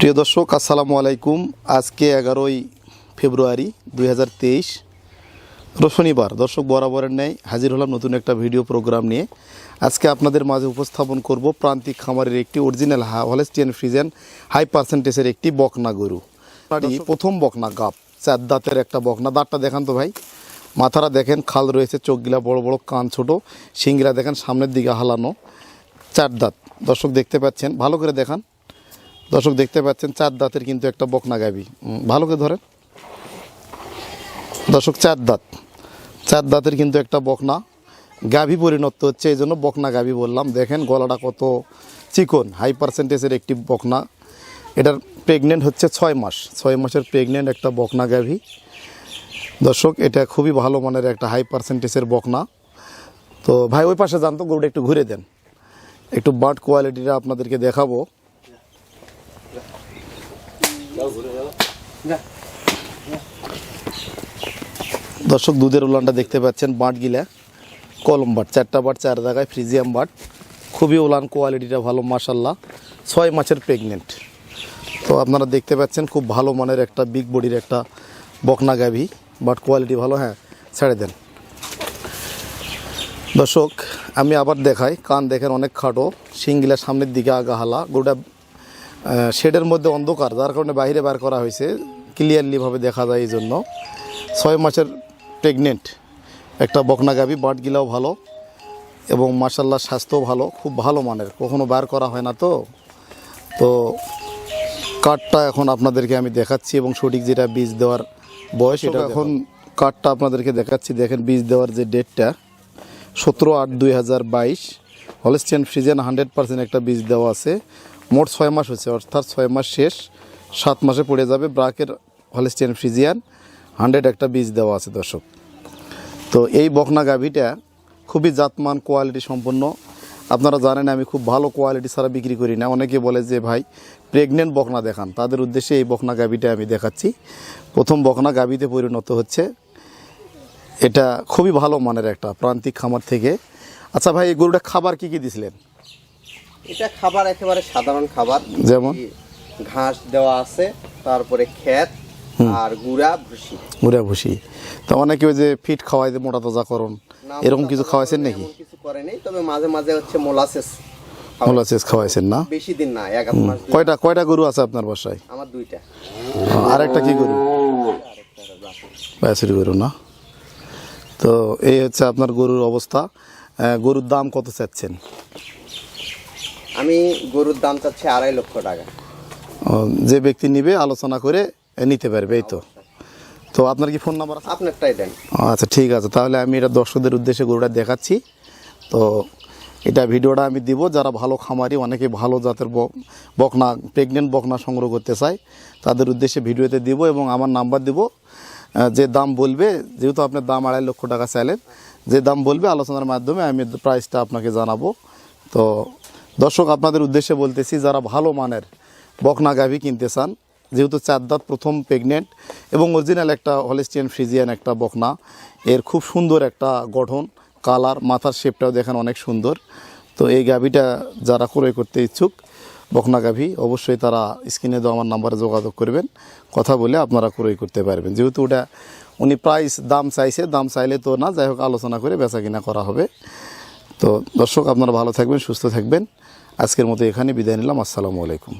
প্রিয় দর্শক আসসালামু আলাইকুম। আজকে এগারোই ফেব্রুয়ারি দুই হাজার তেইশ শনিবার দর্শক বরাবরের ন্যায় হাজির হলাম নতুন একটা ভিডিও প্রোগ্রাম নিয়ে। আজকে আপনাদের মাঝে উপস্থাপন করব প্রান্তিক খামারের একটি অরিজিনাল হলেস্টিয়ান ফ্রিজেন হাই পার্সেন্টেজের একটি বকনা গরু। প্রথম বকনা গাপ চার দাঁতের একটা বকনা। দাঁতটা দেখান তো ভাই। মাথারা দেখেন খাল রয়েছে চোখগুলা বড় বড় কান ছোট শিংগুলা দেখেন সামনের দিকে হালানো চার দাঁত। দর্শক দেখতে পাচ্ছেন। ভালো করে দেখান। দর্শক দেখতে পাচ্ছেন, চার দাঁতের কিন্তু একটা বকনা গাবি ভালো করে ধরেন। দর্শক, চার দাঁত। চার দাঁতের কিন্তু একটা বকনা গাভি পরিণত হচ্ছে, এই জন্য বকনা গাভি বললাম। দেখেন, গলাটা কত চিকন হাই পার্সেন্টেজের একটি বকনা। এটার প্রেগনেন্ট হচ্ছে ছয় মাস। ছয় মাসের প্রেগনেন্ট একটা বকনা গাভি। দর্শক, এটা খুবই ভালো মানের একটা হাই পার্সেন্টেজের বকনা। তো ভাই, ওই পাশে যান তো, গরুটা একটু ঘুরে দেন। একটু বার্ড কোয়ালিটিটা আপনাদেরকে দেখাবো। দর্শক, দুধের উলানটা দেখতে পাচ্ছেন বাট গিলা কলম বাট, চারটা বাট, চার জায়গায় ফ্রিজিয়াম বাট। খুবই উলান কোয়ালিটিটা ভালো মাসাল্লাহ ছয় মাসের প্রেগনেন্ট। তো আপনারা দেখতে পাচ্ছেন খুব ভালো মানের একটা, বিগ বডির একটা বকনা গাভি। বাট কোয়ালিটি ভালো হ্যাঁ ছেড়ে দেন। দর্শক, আমি আবার দেখাই, কান দেখেন অনেক খাটো, শিংগুলা সামনের দিকে আগাহালা গোটা শেডের মধ্যে অন্ধকার যার কারণে বাইরে বার করা হয়েছে। ক্লিয়ারলিভাবে দেখা যায় এই জন্য। ছয় মাসের প্রেগনেন্ট একটা বকনা গাভি বাটগিলাও ভালো এবং মার্শাল্লাহ স্বাস্থ্যও ভালো খুব ভালো মানের। কখনো বার করা হয় না তো। তো কাঠটা এখন আপনাদেরকে আমি দেখাচ্ছি এবং সঠিক যেটা বীজ দেওয়ার বয়স এটা এখন কাঠটা আপনাদেরকে দেখাচ্ছি। দেখেন বীজ দেওয়ার যে ডেটটা সতেরো আট দুই হাজার বাইশ। হলেস্টিয়ান ফ্রিজেন হান্ড্রেড পার্সেন্ট একটা বীজ দেওয়া আছে। মোট ছয় মাস হয়েছে, অর্থাৎ ছয় মাস শেষ, সাত মাসে পড়ে যাবে ব্রাকের হলেস্টিয়ান ফ্রিজিয়ান, হান্ড্রেড একটা বীজ দেওয়া আছে দর্শক। তো এই বকনা গাভিটা খুবই জাতমান, কোয়ালিটি সম্পন্ন। আপনারা জানেন আমি খুব ভালো কোয়ালিটি ছাড়া বিক্রি করি না। অনেকে বলে যে, ভাই প্রেগনেন্ট বকনা দেখান। তাদের উদ্দেশ্যে এই বকনা গাভিটা আমি দেখাচ্ছি। প্রথম বকনা গাভিতে পরিণত হচ্ছে। এটা খুবই ভালো মানের একটা প্রান্তিক খামার থেকে। আচ্ছা ভাই, এই গরুটা খাবার কি কি দিছিলেন? এটা খাবার একেবারে সাধারণ খাবার। যেমন? ঘাস দেওয়া আছে তারপরে ক্ষেত আর গুড়া ভুসি। মুড়া ভুসি। তো অনেকে ওই যে ফিট খাওয়াই যে মোটা তাজাকরণ না, এরকম কিছু খাওয়াইছেন নাকি? কিছু করে নেই তবে মাঝে মাঝে হচ্ছে মোলাসেস মোলাসেস খাওয়াইছেন না? বেশি দিন না এক মাস কয়টা কয়টা গরু আছে আপনার বাসায়? আমার দুইটা। আর একটা কি গরু? বাছুরি গরু না? তো এই হচ্ছে আপনার গরুর অবস্থা। গরুর দাম কত চাচ্ছেন? আমি গরুর দাম চাচ্ছি আড়াই লক্ষ টাকা। যে ব্যক্তি নিবে আলোচনা করে নিতে পারবে এই তো। তো আপনার কি ফোন নাম্বার আছে? আপনারটাই দেন। আচ্ছা ঠিক আছে। তাহলে আমি এটা দর্শকদের উদ্দেশ্যে গরুটা দেখাচ্ছি। তো এটা ভিডিওটা আমি দিব। যারা ভালো খামারি অনেকে ভালো জাতের বক- বকনা প্রেগনেন্ট বকনা সংগ্রহ করতে চায় তাদের উদ্দেশ্যে ভিডিওতে দিব এবং আমার নাম্বার দিব। যে দাম বলবে যেহেতু আপনার দাম আড়াই লক্ষ টাকা চাইলেন যে দাম বলবে আলোচনার মাধ্যমে আমি প্রাইসটা আপনাকে জানাব। তো দর্শক, আপনাদের উদ্দেশ্যে বলতেছি, যারা ভালো মানের বকনা গাভি কিনতে চান, যেহেতু চার দাঁত প্রথম প্রেগনেন্ট এবং অরিজিনাল একটা হলেস্টিয়ান ফ্রিজিয়ান একটা বকনা, এর খুব সুন্দর একটা গঠন, কালার, মাথার শেপটাও দেখেন অনেক সুন্দর। তো এই গাভিটা যারা ক্রয় করতে ইচ্ছুক, বকনা গাভি, অবশ্যই তারা স্ক্রিনে দেওয়া আমার নাম্বারে যোগাযোগ করবেন, কথা বলে আপনারা ক্রয় করতে পারবেন। যেহেতু ওটা উনি প্রাইস দাম চাইছে, দাম চাইলে তো না, যাই হোক আলোচনা করে বেচা কিনা করা হবে। তো দর্শক আপনারা ভালো থাকবেন সুস্থ থাকবেন। আজকের মতো এখানে বিদায় নিলাম। আসসালামু আলাইকুম।